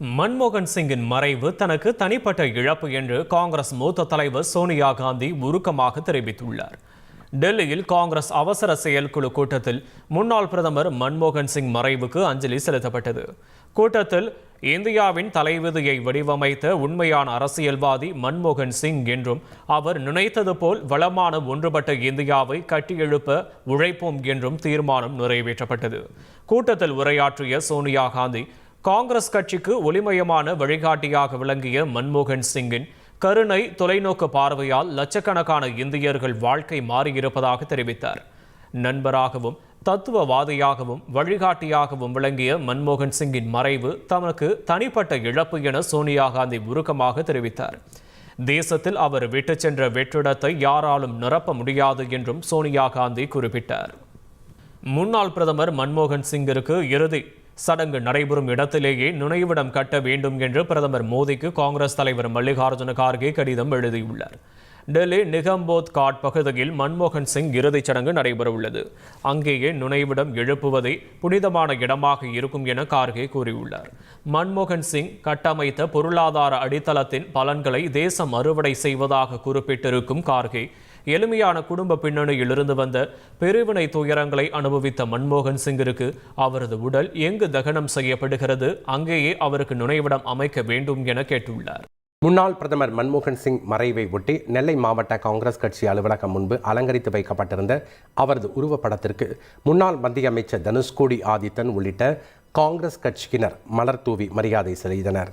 மன்மோகன் சிங்கின் மறைவு தனக்கு தனிப்பட்ட இழப்பு என்று காங்கிரஸ் மூத்த தலைவர் சோனியா காந்தி உருக்கமாக தெரிவித்துள்ளார். டெல்லியில் காங்கிரஸ் அவசர செயற்குழு கூட்டத்தில் முன்னாள் பிரதமர் மன்மோகன் சிங் மறைவுக்கு அஞ்சலி செலுத்தப்பட்டது. கூட்டத்தில் இந்தியாவின் தலைவிதியை வடிவமைத்த உண்மையான அரசியல்வாதி மன்மோகன் சிங் என்றும் அவர் நினைத்தது போல் வளமான ஒன்றுபட்ட இந்தியாவை கட்டியெழுப்ப உழைப்போம் என்றும் தீர்மானம் நிறைவேற்றப்பட்டது. கூட்டத்தில் உரையாற்றிய சோனியா காந்தி காங்கிரஸ் கட்சிக்கு ஒளிமயமான வழிகாட்டியாக விளங்கிய மன்மோகன் சிங்கின் கருணை தொலைநோக்கு பார்வையால் லட்சக்கணக்கான இந்தியர்கள் வாழ்க்கை மாறியிருப்பதாக தெரிவித்தார். நண்பராகவும் தத்துவவாதியாகவும் வழிகாட்டியாகவும் விளங்கிய மன்மோகன் சிங்கின் மறைவு தமக்கு தனிப்பட்ட இழப்பு என சோனியா காந்தி உருக்கமாக தெரிவித்தார். தேசத்தில் அவர் விட்டுச் சென்ற வெற்றிடத்தை யாராலும் நிரப்ப முடியாது என்றும் சோனியா காந்தி குறிப்பிட்டார். முன்னாள் பிரதமர் மன்மோகன் சிங்கிற்கு இறுதி சடங்கு நடைபெறும் இடத்திலேயே நினைவிடம் கட்ட வேண்டும் என்று பிரதமர் மோடிக்கு காங்கிரஸ் தலைவர் மல்லிகார்ஜுன கார்கே கடிதம் எழுதியுள்ளார். டெல்லி நிகம்போத் காட் பகுதியில் மன்மோகன் சிங் இறுதிச் சடங்கு நடைபெறவுள்ளது. அங்கேயே நினைவிடம் எழுப்புவதே புனிதமான இடமாக இருக்கும் என கார்கே கூறியுள்ளார். மன்மோகன் சிங் கட்டமைத்த பொருளாதார அடித்தளத்தின் பலன்களை தேசம் அறுவடை செய்வதாக குறிப்பிட்டிருக்கும் கார்கே எளிமையான குடும்ப பின்னணியில் இருந்து வந்த பெருவினை துயரங்களை அனுபவித்த மன்மோகன் சிங்கிற்கு அவரது உடல் எங்கு தகனம் செய்யப்படுகிறது அங்கேயே அவருக்கு நினைவிடம் அமைக்க வேண்டும் என கேட்டுள்ளார். முன்னாள் பிரதமர் மன்மோகன் சிங் மறைவை ஒட்டி நெல்லை மாவட்ட காங்கிரஸ் கட்சி அலுவலகம் முன்பு அலங்கரித்து வைக்கப்பட்டிருந்த அவரது உருவப்படத்திற்கு முன்னாள் மத்திய அமைச்சர் தனுஷ்கோடி ஆதித்தன் உள்ளிட்ட காங்கிரஸ் கட்சியினர் மலர் தூவி மரியாதை செய்தனர்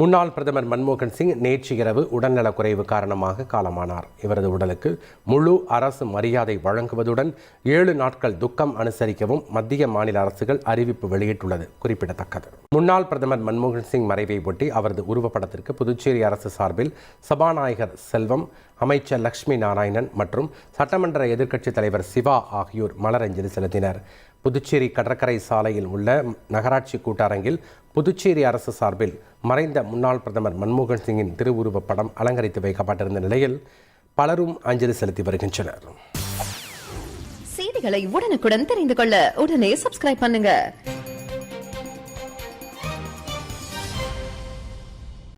முன்னாள் பிரதமர் மன்மோகன் சிங் நேற்று இரவு உடல்நலக்குறைவு காரணமாக காலமானார். இவரது உடலுக்கு முழு அரசு மரியாதை வழங்குவதுடன் ஏழு நாட்கள் துக்கம் அனுசரிக்கவும் மத்திய மாநில அரசுகள் அறிவிப்பு வெளியிட்டுள்ளது. குறிப்பிடத்தக்கது. முன்னாள் பிரதமர் மன்மோகன் சிங் மறைவை ஒட்டி அவரது உருவப்படத்திற்கு புதுச்சேரி அரசு சார்பில் சபாநாயகர் செல்வம் அமைச்சர் லட்சுமி நாராயணன் மற்றும் சட்டமன்ற எதிர்க்கட்சித் தலைவர் சிவா ஆகியோர் மலரஞ்சலி செலுத்தினர். புதுச்சேரி கடற்கரை சாலையில் உள்ள நகராட்சி கூட்டரங்கில் புதுச்சேரி அரசு சார்பில் மறைந்த முன்னாள் பிரதமர் மன்மோகன் சிங்கின் திருவுருவப் படம் அலங்கரித்து வைக்கப்பட்டிருந்த நிலையில் பலரும் அஞ்சலி செலுத்தி வருகின்றனர். செய்திகளை உடனுக்குடன் தெரிந்து கொள்ள உடனே சப்ஸ்கிரைப் பண்ணுங்க.